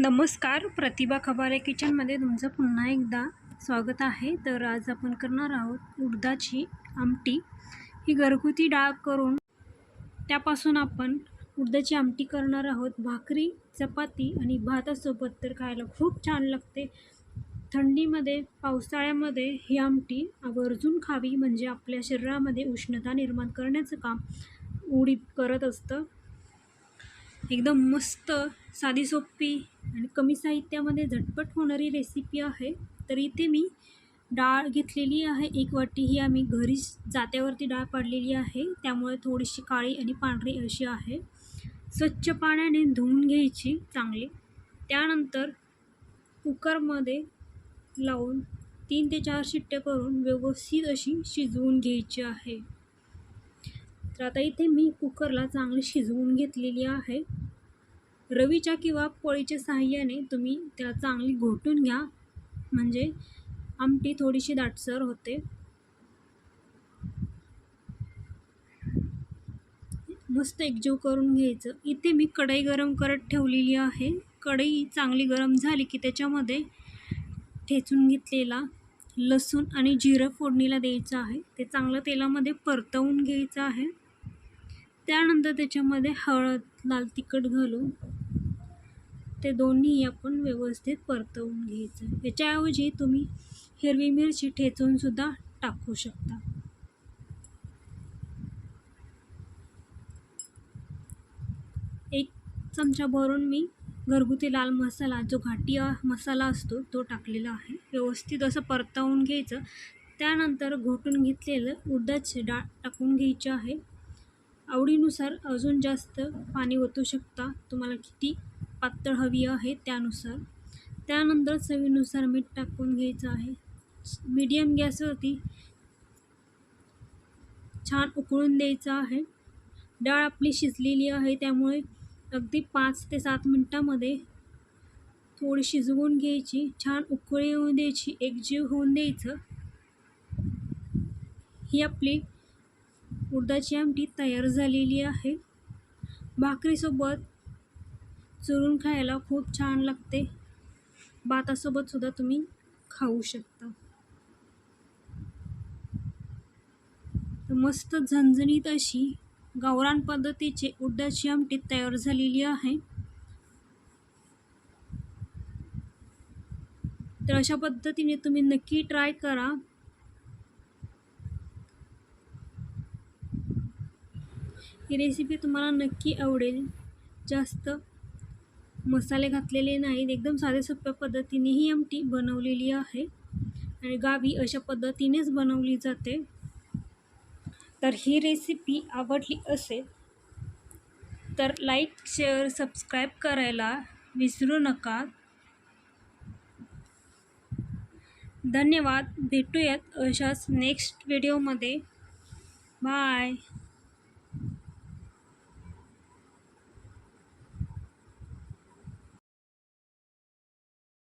नमस्कार प्रतिभा खबारे किचनमध्ये तुमचं पुन्हा एकदा स्वागत आहे. तर आज आपण करणार आहोत उडदाची आमटी. ही घरगुती डाळ करून त्यापासून आपण उडदाची आमटी करणार आहोत. भाकरी चपाती आणि भातासोबत तर खायला खूप छान लागते. थंडीमध्ये पावसाळ्यामध्ये ही आमटी आवर्जून खावी म्हणजे आपल्या शरीरामध्ये उष्णता निर्माण करण्याचं काम उडीद करत असतं. एकदम मस्त साधी सोपी आणि कमी साहित्यामध्ये झटपट होणारी रेसिपी आहे. तर इथे मी डाळ घेतलेली आहे. एक वाटी ही आम्ही घरी जात्यावरती डाळ पाडलेली आहे. त्यामुळे थोडीशी काळी आणि पांढरी अशी आहे. स्वच्छ पाण्याने धुवून घ्यायची चांगली. त्यानंतर कुकरमध्ये लावून तीन ते चार शिट्ट्या करून व्यवस्थित अशी शिजवून घ्यायची आहे. तर आता इथे मी कुकरला चांगली शिजवून घेतलेली आहे. रवीच्या किंवा पोळीच्या साहाय्याने तुम्ही त्याला चांगली घोटून घ्या. म्हणजे आमटी थोडीशी दाटसर होते. मस्त एकजीव करून घ्यायचं. इथे मी कढई गरम करत ठेवलेली आहे. कढई चांगली गरम झाली की त्याच्यामध्ये ठेचून घेतलेला लसूण आणि जिरं फोडणीला द्यायचं आहे. ते चांगलं तेलामध्ये परतवून घ्यायचं आहे. त्यानंतर त्याच्यामध्ये हळद लाल तिखट घालून ते दोन्ही आपण व्यवस्थित परतवून घ्यायचं. याच्याऐवजी तुम्ही हिरवी मिरची ठेचूनसुद्धा टाकू शकता. एक चमचा भरून मी घरगुती लाल मसाला जो घाटी मसाला असतो तो टाकलेला आहे. व्यवस्थित असं परतवून घ्यायचं. त्यानंतर घोटून घेतलेलं उडदाची डाळ टाकून घ्यायची आहे. आवडीनुसार अजून जास्त पाणी ओतू शकता. तुम्हाला किती पातळ हवी आहे त्यानुसार. त्यानंतर चवीनुसार मीठ टाकून घ्यायचं आहे. मीडियम गॅसवरती छान उकळून द्यायचं आहे. डाळ आपली शिजलेली आहे त्यामुळे अगदी पाच ते सात मिनटामध्ये थोडी शिजवून घ्यायची. छान उकळी येऊन द्यायची एकजीव होऊन द्यायचं. ही आपली उडदाची आमटी तयार झालेली आहे. भाकरीसोबत चुरून खायला खूप छान लागते. भातासोबतसुद्धा तुम्ही खाऊ शकता. तर मस्त झणझणीत अशी गावरान पद्धतीची उडदाची आमटी तयार झालेली आहे. तर अशा पद्धतीने तुम्ही नक्की ट्राय करा. ही रेसिपी तुम्हाला नक्की आवडेल. जास्त मसाले घातलेले नाहीत. एकदम साध्या सोप्या पद्धतीने ही आमटी बनवलेली आहे. आणि गावी अशा पद्धतीनेच बनवली जाते. तर ही रेसिपी आवडली असेल तर लाईक शेअर सबस्क्राईब करायला विसरू नका. धन्यवाद. भेटूयात अशाच नेक्स्ट व्हिडिओमध्ये बाय